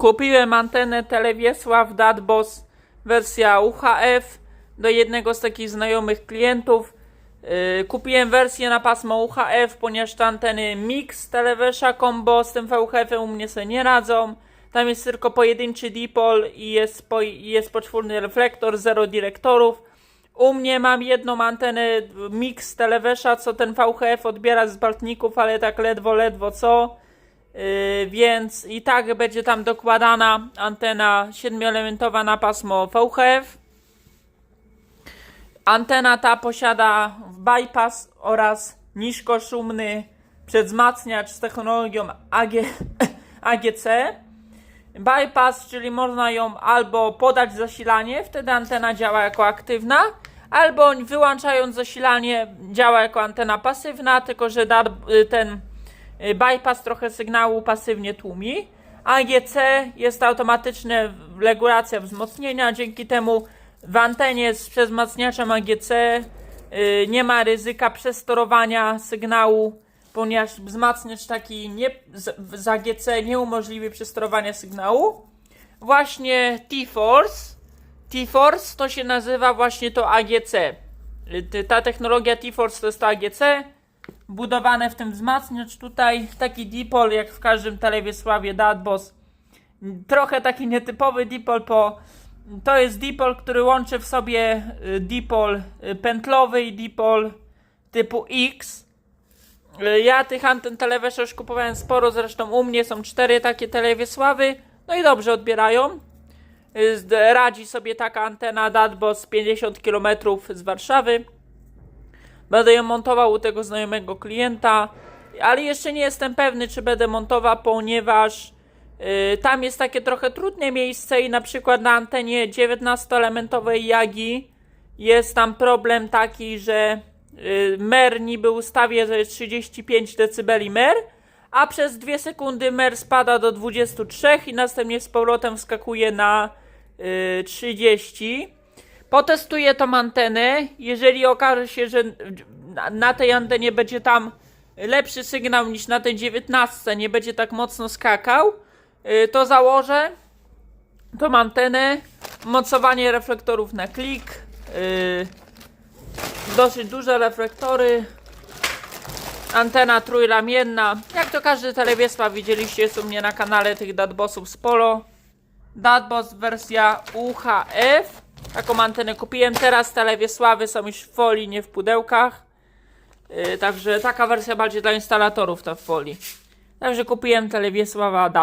Kupiłem antenę Telewiesław Datbos wersja UHF do jednego z takich znajomych klientów. Yy, Kupiłem wersję na pasmo UHF, ponieważ te anteny Mix Telewesza Combo z tym VHF-em u mnie sobie nie radzą. Tam jest tylko pojedynczy dipol i jest, po, jest poczwórny reflektor, zero dyrektorów. U mnie mam jedną antenę Mix Telewesza, co ten VHF odbiera z baltników, ale tak ledwo, ledwo co. Yy, więc i tak będzie tam dokładana antena 7-elementowa na pasmo VHF. Antena ta posiada bypass oraz niskoszumny przedwzmacniacz z technologią AG, AGC. Bypass, czyli można ją albo podać zasilanie, wtedy antena działa jako aktywna, albo wyłączając zasilanie działa jako antena pasywna, tylko że da, ten y, bypass trochę sygnału pasywnie tłumi. AGC jest automatyczna regulacja wzmocnienia, dzięki temu w antenie z przezmacniaczem AGC y, nie ma ryzyka przestorowania sygnału, ponieważ wzmacniacz taki nie, z, z AGC nie umożliwi przestorowania sygnału. Właśnie T-Force, T-Force to się nazywa właśnie to AGC. Y, Ta technologia T-Force to jest to AGC, budowane w tym wzmacniacz tutaj, taki dipol jak w każdym Telewiesławie Datbos. Trochę taki nietypowy dipol, bo to jest dipol, który łączy w sobie y, dipol y, pętlowy i dipol typu X. Y, Ja tych anten Telewesza już kupowałem sporo, zresztą u mnie są cztery takie Telewiesławy, no i dobrze odbierają. Radzi sobie taka antena Datbos 50 km z Warszawy. Będę ją montował u tego znajomego klienta, ale jeszcze nie jestem pewny, czy będę montował, ponieważ y, tam jest takie trochę trudne miejsce i na przykład na antenie 19-elementowej Jagi jest tam problem taki, że y, mer niby ustawię, że jest 35 dB mer, a przez 2 sekundy mer spada do 23 i następnie z powrotem wskakuje na y, 30. Potestuję tą antenę. Jeżeli okaże się, że na, tej antenie będzie tam lepszy sygnał niż na tej 19, nie będzie tak mocno skakał, y, to założę tą antenę. Mocowanie reflektorów na klik. y, Dosyć duże reflektory. Antena trójramienna. Jak to każdy telewiesła widzieliście jest u mnie na kanale tych Datbosów z Polo. Datbos wersja UHF. Taką antenę kupiłem teraz. Telewiesławy są już w folii, nie w pudełkach. Yy, także taka wersja bardziej dla instalatorów ta w folii. Także kupiłem telewiesława